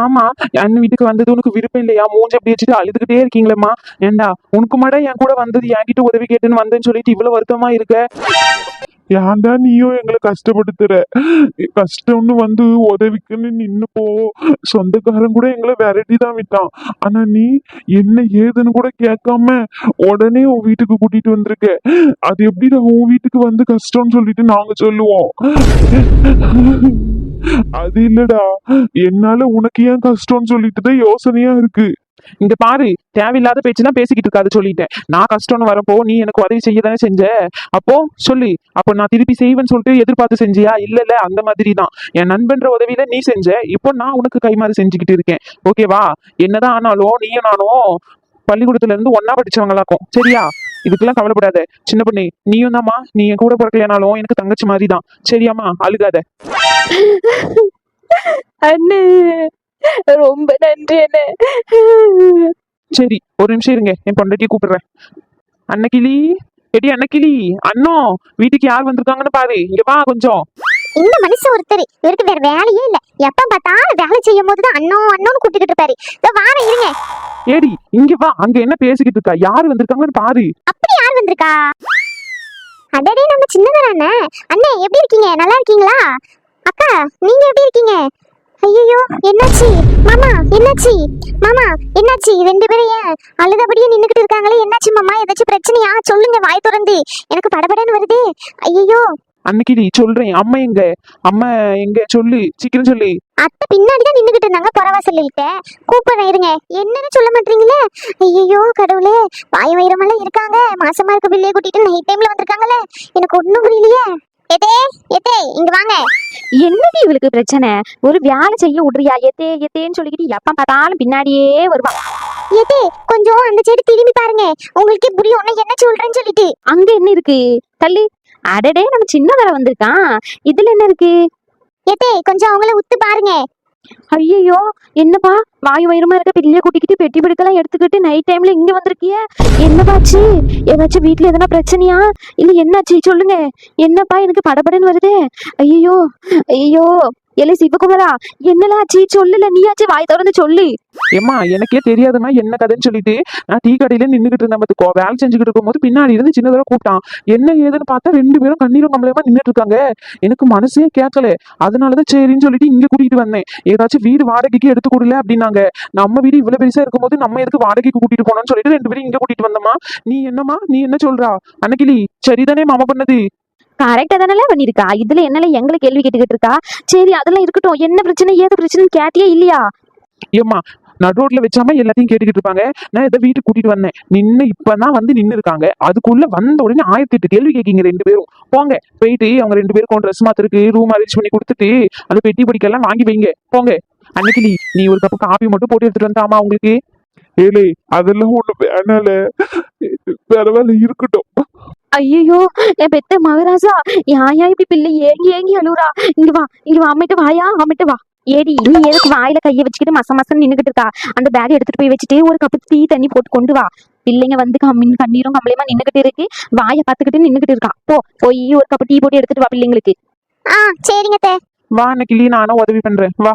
ஏமா அண்ணன் வீட்டுக்கு வந்தது உனக்கு விருப்பம் இல்லையா? மூஞ்சி அப்படி வச்சுட்டு அழுதுகிட்டே இருக்கீங்களேம்மா. ஏண்டா உனக்கு மாட என் கூட வந்தது என்கிட்ட உதவி கேட்டுன்னு வந்தேன்னு சொல்லிட்டு இவ்வளவு வருத்தமா இருக்க? ஏன்டா நீயும் எங்களை கஷ்டப்படுத்துற? கஷ்டம்னு வந்து உதவிக்குன்னு நின்னு போ சொந்தக்காரன் கூட எங்களை விரட்டி தான் விட்டான். ஆனா நீ என்ன ஏதுன்னு கூட கேட்காம உடனே உன் வீட்டுக்கு கூட்டிட்டு வந்திருக்க. அது எப்படிடா உன் வீட்டுக்கு வந்து கஷ்டம்னு சொல்லிட்டு நாங்க சொல்லுவோம். அது இல்லடா. என்னால உனக்கு ஏன் கஷ்டம்னு சொல்லிட்டு தான் யோசனையா இருக்கு. இங்க பாரு தேவையில்லாத பேச்செல்லாம் பேசிக்கிட்டு இருக்காது சொல்லிட்டேன். நான் கஷ்டம்னு வரப்போ நீ எனக்கு உதவி செய்ய தானே செஞ்ச? அப்போ சொல்லி. அப்போ நான் திருப்பி செய்வேன்னு சொல்லிட்டு எதிர்பார்த்து செஞ்சியா? இல்ல இல்ல அந்த மாதிரி தான். என் நண்பன்ற உதவியில நீ செஞ்ச. இப்போ நான் உனக்கு கைமாறு செஞ்சுக்கிட்டு இருக்கேன். ஓகேவா என்னதான் ஆனாலும் நீயும் நானும் பள்ளிக்கூடத்துல இருந்து ஒன்னா படிச்சவங்களாக்கும். சரியா? இதுக்கெல்லாம் கவலைப்படாத. சின்ன பொண்ணு நீயும் தாம்மா நீ என் கூட பிறக்கலையானாலும் எனக்கு தங்கச்சி மாதிரி தான். சரியாம்மா? அழுகாத. அண்ணே ரொம்ப நன்றி அண்ணே. சரி ஒரு நிமிஷம் இருங்க. என் பொண்டாட்டியை கூப்பிடுறேன். அன்னக்கிளி எடி அன்னக்கிளி அண்ணோ வீட்டுக்கு யார் வந்திருக்காங்கன்னு பாரு. இங்க வா கொஞ்சம். இந்த மனுஷன் ஒருத்தர். இவருக்கு வேற வேலையே இல்ல. எப்ப பார்த்தாலும் வேலை செய்யும் போதுதான் அண்ணோ அண்ணோன்னு கூப்பிட்டுக்கிட்டு இருப்பாரு. இதோ வார இருங்க. ஏடி இங்க வா. அங்க என்ன பேசிக்கிட்டு இருக்கா? யார் வந்திருக்காங்கன்னு பாரு. அப்படி யார் வந்திருக்கா? அடடே நம்ம சின்னதர் அண்ணே. அண்ணே எப்படி இருக்கீங்க? நல்லா இருக்கீங்களா? அக்கா நீங்க எப்படி இருக்கீங்க? ஐயோ என்னாச்சு? மாமா என்னாச்சு? மாமா என்னாச்சு? ரெண்டு பேரும் ஏன் அழுதபடியே நின்னுகிட்டு இருக்காங்களே? என்னாச்சு மாமா? ஏதாச்சும் பிரச்சனையா? சொல்லுங்க வாய் திறந்து. எனக்கு படபடன்னு வருது. ஐயோ அன்னைக்கிளி சொல்றேன் அம்மா எங்க? அம்மா எங்க? சொல்லு சீக்கிரம் சொல்லு. அத்தை பின்னாடி தான் நின்னுகிட்டு இருந்தாங்க பரவாசல்லிட்ட கூப்பிடுறேன் இருங்க. என்னன்னு சொல்ல மாட்டீங்களே? ஐயோ கடவுளே. வாய் வயிறமெல்லாம் இருக்காங்க. மாசமா இருக்க பிள்ளைய கூட்டிட்டு நைட் டைம்ல வந்திருக்காங்களே. எனக்கு ஒண்ணும் புரியலையே. எதே எதே இங்க வாங்க. என்னடி இவளுக்கு பிரச்சனை? ஒரு வேலை செய்ய விடுறியா? எத்தே எத்தேன்னு சொல்லிக்கிட்டு எப்ப பார்த்தாலும் பின்னாடியே வருவா. எதே கொஞ்சம் அந்த சைடு திரும்பி பாருங்க. உங்களுக்கே புரியும் நான் என்ன சொல்றேன்னு சொல்லிட்டு. அங்க என்ன இருக்கு? தள்ளி. அடடே நம்ம சின்னதர வந்திருக்கான். இதுல என்ன இருக்கு? எதே கொஞ்சம் அவங்கள உத்து பாருங்க. ஐயோ என்னப்பா? வாயு வயிறுமா இருக்க பிள்ளைய கூட்டிக்கிட்டு பெட்டி பிடிக்கலாம் எடுத்துக்கிட்டு நைட் டைம்ல இங்க வந்திருக்கிய? என்னப்பாச்சு ஏதாச்சும் வீட்டுல எதனா பிரச்சனையா? இல்ல என்னாச்சு? சொல்லுங்க. என்னப்பா எனக்கு படபடன்னு வருதே? ஐயோ ஐயோ எல்லை சிவகுமரா என்னலாம் ஆச்சு சொல்லுல நீயாச்சு வாய் திறந்து சொல்லு. ஏமா எனக்கே தெரியாதும்மா என்ன கதைன்னு சொல்லிட்டு. நான் டீ கடையில நின்னுகிட்டு இருந்தேன் பாத்துக்கோ வேலை செஞ்சுக்கிட்டு இருக்கும்போது பின்னாடி இருந்து சின்ன கூப்பிட்டான். என்ன ஏதுன்னு பார்த்தா ரெண்டு பேரும் கண்ணீரும் கம்பளமா நின்னுட்டு இருக்காங்க. எனக்கு மனசே கேட்கல. அதனாலதான் சரின்னு சொல்லிட்டு இங்க கூட்டிட்டு வந்தேன். ஏதாச்சும் வீடு வாடகைக்கு எடுத்து கொடுல அப்படின்னாங்க. நம்ம வீடு இவ்வளவு பெருசா இருக்கும்போது நம்ம எதுக்கு வாடகைக்கு கூட்டிட்டு போனோம்னு சொல்லிட்டு ரெண்டு பேரும் இங்க கூட்டிட்டு வந்தோமா நீ என்னம்மா? நீ என்ன சொல்றா? அன்னைக்கிளி சரிதானே மாமா பண்ணது? கரெக்டா தானே பண்ணிருக்கா? இதுல என்னல எங்களை கேள்வி கேட்டுக்கிட்டு இருக்கா சரி அதெல்லாம் இருக்கட்டும். என்ன பிரச்சனை? ஏது பிரச்சனை கேட்டியே இல்லையா? ஏம்மா நடு ரோட்ல வச்சாம எல்லாத்தையும் கேட்டுக்கிட்டு இருப்பாங்க. நான் இதை வீட்டுக்கு கூட்டிட்டு வந்தேன். நின்னு இப்பதான் வந்து நின்னு இருக்காங்க. அதுக்குள்ள வந்த உடனே ஆயிரத்தி எட்டு கேள்வி கேட்கீங்க ரெண்டு பேரும். போங்க. போயிட்டு அவங்க ரெண்டு பேருக்கும் ட்ரெஸ் மாத்திருக்கு ரூம் அரேஞ்ச் பண்ணி கொடுத்துட்டு அந்த பெட்டி படிக்கெல்லாம் வாங்கி வைங்க. போங்க. அன்னைக்கு நீ ஒரு கப்பு காபி மட்டும் போட்டு எடுத்துட்டு வந்தாமா உங்களுக்கு? ஏலே அதெல்லாம் ஒண்ணு வேணால. பரவாயில்ல இருக்கட்டும். ஐயோ என் பெத்த மகராசா யாயா இப்படி பிள்ளை ஏங்கி ஏங்கி அழுவுறா இங்க வா இங்க வா அம்மிட்டு வாயா அம்மிட்டு வா ஏடி நீ எதுக்கு வாயில கைய வச்சுக்கிட்டு மச மசம் நின்னுகிட்டு இருக்கா அந்த பேக் எடுத்துட்டு போய் வச்சுட்டு ஒரு கப்பு டீ தண்ணி போட்டு கொண்டு வா பிள்ளைங்க வந்து கம்மின் கண்ணீரும் கம்பளையுமா நின்னுகிட்டு இருக்கு வாயை பார்த்துக்கிட்டு நின்னுகிட்டு இருக்கா போ போய் ஒரு கப்பு டீ போட்டு எடுத்துட்டு வா பிள்ளைங்களுக்கு ஆ சரிங்க தே வா அன்னைக்கு நானும் உதவி பண்றேன் வா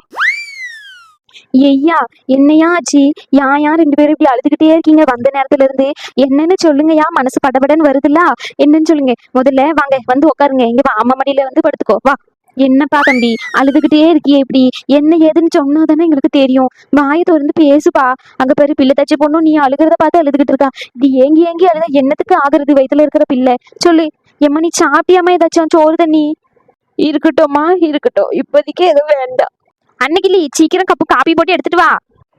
ஐயா என்னையா ஆச்சு? யா யா ரெண்டு பேரும் இப்படி அழுதுகிட்டே இருக்கீங்க? வந்த நேரத்துல இருந்து என்னன்னு சொல்லுங்கயா மனசு படபடன்னு வருதுல்ல? என்னன்னு சொல்லுங்க. முதல்ல வாங்க வந்து உட்காருங்க இங்க வா அம்மா மடியில வந்து படுத்துக்கோ. வா. என்னப்பா தம்பி அழுதுகிட்டே இருக்கியே இப்படி? என்ன ஏதுன்னு சொன்னாதானே எங்களுக்கு தெரியும். வாயை திறந்து பேசுப்பா. அங்க பேரு பிள்ளை தச்சு பொண்ணும் நீ அழுகிறத பார்த்து அழுதுகிட்டு இருக்கா. இப்படி ஏங்கி ஏங்கி அழுத என்னத்துக்கு ஆகுறது வயித்துல இருக்கிற பிள்ளை? சொல்லு. எம்மா நீ சாப்பிட்டியாமா ஏதாச்சும்? சோறு தண்ணி. இருக்கட்டும்மா இருக்கட்டும். இப்போதைக்கு எதுவும் வேண்டாம். அன்னைக்கு சீக்கிரம் கப்பு காப்பி போட்டு எடுத்துட்டு வா.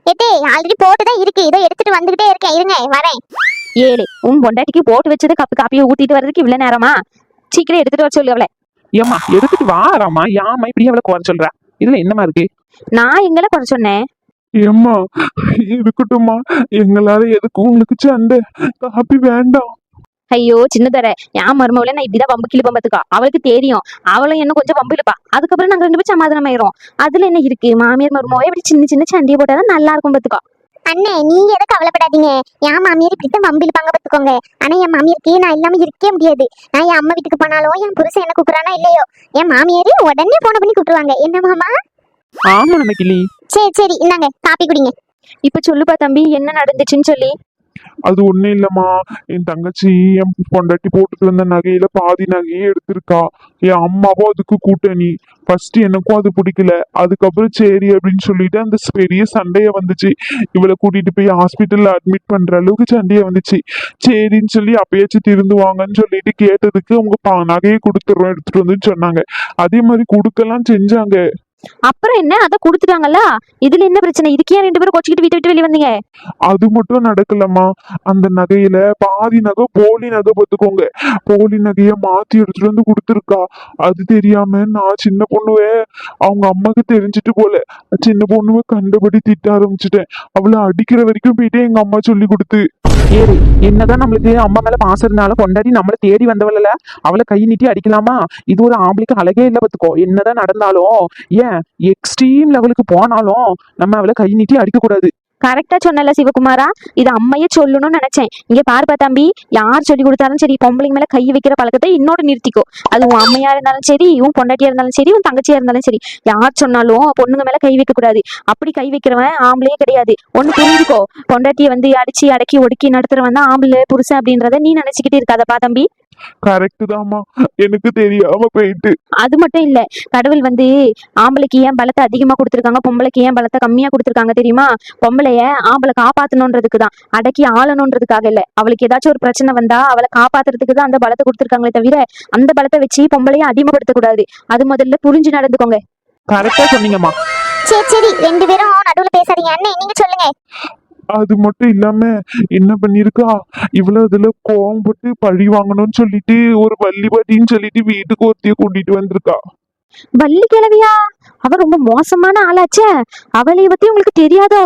எதே ஆல்ரெடி போட்டு தான் இருக்கு. இதோ எடுத்துட்டு வந்துகிட்டே இருக்கேன். இருங்க வரேன். ஏழு உன் பொண்டாட்டிக்கு போட்டு வச்சது கப்பு காப்பியை ஊத்திட்டு வர்றதுக்கு இவ்வளவு நேரமா? சீக்கிரம் எடுத்துட்டு வர சொல்லு அவளை. ஏம்மா எடுத்துட்டு வாராமா யாமா இப்படி அவளை குறை சொல்ற? இதுல என்னமா இருக்கு? நான் எங்களை குறை சொன்னேன். ஏம்மா இருக்கட்டும்மா. எங்களால எதுக்கும் உங்களுக்கு சண்டை. காப்பி வேண்டாம். ஐயோ சின்னதர. என் மருமவள நான் இப்படிதான் வம்பு கிளி பம்பத்துக்கா அவளுக்கு தெரியும். அவளும் என்ன கொஞ்சம் வம்பு இழுப்பா. அதுக்கப்புறம் நாங்க ரெண்டு பேரும் சமாதானம் ஆயிரும் அதுல என்ன இருக்கு? மாமியார் மருமவ இப்படி சின்ன சின்ன சண்டையை போட்டாதான் நல்லா இருக்கும் பத்துக்கா அண்ணே நீங்க எதுவும் கவலைப்படாதீங்க. என் மாமியார் இப்படித்தான் வம்பிழுப்பாங்க பாத்துக்கோங்க ஆனா என் மாமியாருக்கு நான் இல்லாம இருக்கவே முடியாது. நான் என் அம்மா வீட்டுக்கு போனாலும் என் புருஷன் என்ன கூப்பிடுறானா இல்லையோ என் மாமியாரு உடனே போன பண்ணி கூப்பிடுவாங்க என்ன மாமா? ஆமா கிளி சரி சரி இந்தாங்க காப்பி குடிங்க. இப்ப சொல்லுப்பா தம்பி என்ன நடந்துச்சுன்னு சொல்லி. அது ஒண்ணும் இல்லம்மா. என் தங்கச்சி என் பொண்டாட்டி போட்டுட்டு வந்த நகையில பாதி நகையே எடுத்திருக்கா. என் அம்மாவும் அதுக்கு கூட்டணி. ஃபர்ஸ்ட் எனக்கும் அது பிடிக்கல. அதுக்கப்புறம் சரி அப்படின்னு சொல்லிட்டு அந்த பெரிய சண்டையை வந்துச்சு. இவளை கூட்டிட்டு போய் ஹாஸ்பிட்டல்ல அட்மிட் பண்ற அளவுக்கு சண்டையே வந்துச்சு. சரின்னு சொல்லி அப்பயாச்சும் திருந்துவாங்கன்னு சொல்லிட்டு கேட்டதுக்கு அவங்க பா- நகையை கொடுத்துட்றோம் எடுத்துட்டு வந்து சொன்னாங்க. அதே மாதிரி கொடுக்கலாம் செஞ்சாங்க. அப்புறம் என்ன? அதை கொடுத்துட்டாங்கல்ல? இதுல என்ன பிரச்சனை? இதுக்கு ஏன் ரெண்டு பேரும் கொச்சிக்கிட்டு வீட்டை விட்டு வெளியே வந்தீங்க? அது மட்டும் நடக்கலம்மா. அந்த நகையில பாதி நகை போலி நகை பார்த்துக்கோங்க. போலி நகைய மாத்தி எடுத்துட்டு வந்து கொடுத்துருக்கா. அது தெரியாம நான் சின்ன பொண்ணுவே அவங்க அம்மாக்கு தெரிஞ்சுட்டு போல. சின்ன பொண்ணுவே கண்டபடி திட்ட ஆரம்பிச்சிட்டேன். அவளை அடிக்கிற வரைக்கும் போயிட்டு எங்க அம்மா சொல்லி கொடுத்து. ஏறு. என்னதான் நம்மளுக்கு அம்மா மேல பாசம் இருந்தாலும் கொண்டாடி நம்மளை தேடி வந்தவளல அவளை கை நீட்டி அடிக்கலாமா? இது ஒரு ஆம்பளைக்கு அழகே இல்லை பார்த்துக்கோ என்னதான் நடந்தாலும் ஏன் எக்ஸ்ட்ரீம் லெவலுக்கு போனாலும் நம்ம அவளை கை நீட்டி அடிக்கக்கூடாது. கரெக்டா சொன்னல சிவகுமாரா? இது அம்மையே சொல்லணும்னு நினைச்சேன். இங்க பார்ப்பா தம்பி யார் சொல்லி கொடுத்தாலும் சரி பொம்பளைங்க மேல கை வைக்கிற பழக்கத்தை இன்னொரு நிறுத்திக்கோ. அது உன் அம்மையா இருந்தாலும் சரி உன் பொண்டாட்டியா இருந்தாலும் சரி உன் தங்கச்சியா இருந்தாலும் சரி யார் சொன்னாலும் பொண்ணுங்க மேல கை வைக்க கூடாது. அப்படி கை வைக்கிறவன் ஆம்பளையே கிடையாது. ஒண்ணு புரிஞ்சுக்கோ. பொண்டாட்டியை வந்து அடிச்சு அடக்கி ஒடுக்கி நடத்துறவன் தான் ஆம்பளை புருஷன் அப்படின்றத நீ நினைச்சுக்கிட்டு இருக்காதப்பா தம்பி. கரெக்டு தாம்மா. எனக்கு தெரியாம போயிட்டு. அது மட்டும் இல்ல. கடவுள் வந்து ஆம்பளைக்கு ஏன் பலத்தை அதிகமா கொடுத்துருக்காங்க? பொம்பளைக்கு ஏன் பலத்தை கம்மியா கொடுத்துருக்காங்க தெரியுமா? பொம்பளைய ஆம்பளை காப்பாத்தணுன்றதுக்கு தான். அடக்கி ஆளணுன்றதுக்காக இல்ல. அவளுக்கு ஏதாச்சும் ஒரு பிரச்சனை வந்தா அவளை காப்பாத்துறதுக்கு தான் அந்த பலத்தை கொடுத்துருக்காங்களே தவிர அந்த பலத்தை வச்சு பொம்பளைய அடிமைப்படுத்த கூடாது அது முதல்ல புரிஞ்சு நடந்துக்கோங்க. கரெக்டா சொன்னீங்கம்மா. சரி சரி. ரெண்டு பேரும் நடுவுல பேசாதீங்க. அண்ணே நீங்க சொல்லுங்க. அது மட்டும் இல்லாம என்ன பண்ணிருக்கா? இவ்வளவு இதுல கோவப்பட்டு பழி வாங்கணும்னு சொல்லிட்டு ஒரு வள்ளிபாட்டின்னு சொல்லிட்டு வீட்டுக்கு ஒருத்தைய கூட்டிட்டு வந்திருக்கா. வள்ளி கிழவியா? அவ ரொம்ப மோசமான ஆளாச்சே. அவளை பத்தி உங்களுக்கு தெரியாதோ?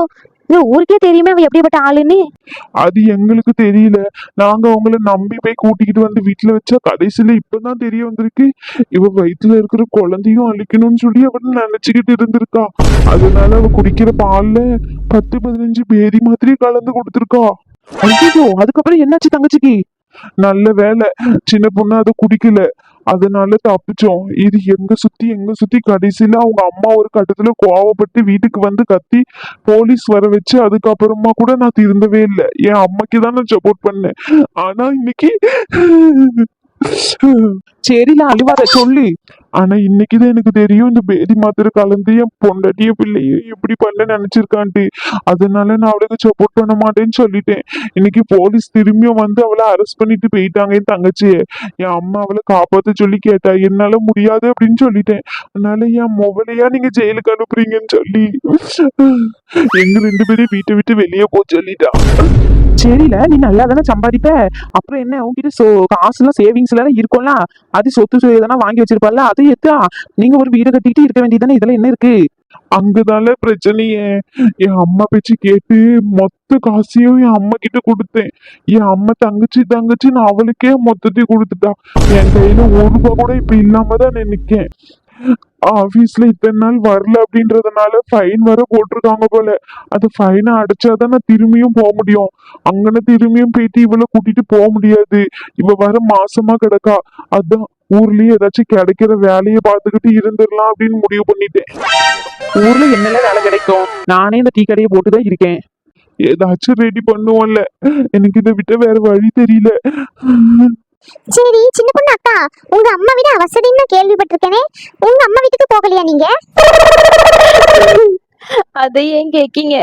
ஊருக்கே தெரியுமே அவ எப்படிப்பட்ட ஆளுன்னு? அது எங்களுக்கு தெரியல. நாங்க அவங்கள நம்பி போய் கூட்டிக்கிட்டு வந்து வீட்டுல வச்சா கடைசியில இப்பதான் தெரிய வந்திருக்கு. இவ வயித்துல இருக்கிற குழந்தையும் அழிக்கணும்னு சொல்லி அவள் நினைச்சுக்கிட்டு இருந்திருக்கா. அதனால அவ குடிக்கிற பால்ல பத்து பதினஞ்சு பேரி மாதிரி கலந்து கொடுத்துருக்கா. ஐயோ அதுக்கப்புறம் என்னாச்சு தங்கச்சிக்கு? நல்ல வேலை சின்ன பொண்ணு அதை குடிக்கல. அதனால தப்பிச்சோம். இது எங்க சுத்தி எங்க சுத்தி கடைசியில அவங்க அம்மா ஒரு கட்டத்துல கோவப்பட்டு வீட்டுக்கு வந்து கத்தி போலீஸ் வர வச்சு அதுக்கப்புறமா கூட நான் திருந்தவே இல்லை. என் அம்மாக்கு தான் நான் சப்போர்ட் பண்ணேன். ஆனா இன்னைக்கு சரில அழுவாத சொல்லு. ஆனா இன்னைக்குதான் எனக்கு தெரியும் இந்த பேதி மாத்திரை கலந்து என் பொண்டாட்டிய பிள்ளைய எப்படி பண்ண நினைச்சிருக்கான்ட்டு. அதனால நான் அவளுக்கு சப்போர்ட் பண்ண மாட்டேன்னு சொல்லிட்டேன். இன்னைக்கு போலீஸ் திரும்பியும் வந்து அவளை அரெஸ்ட் பண்ணிட்டு போயிட்டாங்க என் தங்கச்சிய. என் அம்மா அவளை காப்பாத்த சொல்லி கேட்டா என்னால முடியாது அப்படின்னு சொல்லிட்டேன். அதனால என் மொபைலையா நீங்க ஜெயிலுக்கு அனுப்புறீங்கன்னு சொல்லி எங்க ரெண்டு பேரும் வீட்டை விட்டு வெளியே போ சொல்லிட்டா. சரில நீ நல்லா தானே சம்பாதிப்ப. அப்புறம் என்ன உன்கிட்ட சோ காசுலாம் சேவிங்ஸ்ல இருக்கும்ல? அது சொத்து சு எதனா வாங்கி வச்சிருப்பல்ல அது எத்தா நீங்க ஒரு வீடு கட்டிட்டு இருக்க வேண்டியதானே இதெல்லாம் என்ன இருக்கு? அங்கதால பிரச்சனையே. என் அம்மா பேச்சு கேட்டு மொத்த காசையும் என் அம்மா கிட்ட கொடுத்தேன். என் அம்மா தங்கச்சி தங்கச்சி நான் அவளுக்கே மொத்தத்தையும் கொடுத்துட்டா. என் கையில ஒரு ரூபா கூட இப்ப இல்லாம தான் நிக்கேன். ஆபீஸ்ல இத்தனை நாள் வரல அப்படின்றதுனால ஃபைன் வர போட்டிருக்காங்க போல. அந்த ஃபைனை அடைச்சாதான் நான் திரும்பியும் போக முடியும். அங்கன திரும்பியும் போயிட்டு இவளை கூட்டிட்டு போக முடியாது. இவ வர மாசமா கிடக்கா. அதான் ஊர்லயே ஏதாச்சும் கிடைக்கிற வேலையை பார்த்துக்கிட்டு இருந்துடலாம் அப்படின்னு முடிவு பண்ணிட்டேன். ஊர்ல என்னெல்லாம் வேலை கிடைக்கும்? நானே இந்த டீ கடையை போட்டுதான் இருக்கேன். ஏதாச்சும் ரெடி பண்ணுவோம்ல. எனக்கு இதை விட்ட வேற வழி தெரியல. சரி சின்ன பொண்ணு அக்கா உங்க அம்மா வீடு அவசரம்னு கேள்விப்பட்டிருக்கேனே. உங்க அம்மா வீட்டுக்கு போகலையா நீங்க? அதை ஏன் கேக்கீங்க?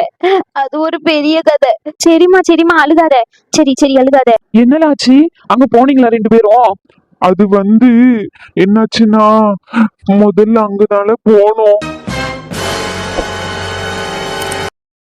அது ஒரு பெரிய கதை. சரிம்மா சரிம்மா அழுகாத. சரி சரி அழுகாத. என்னலாச்சு? அங்க போனீங்களா ரெண்டு பேரும்? அது வந்து என்னாச்சுன்னா முதல்ல அங்கதால போனோம்.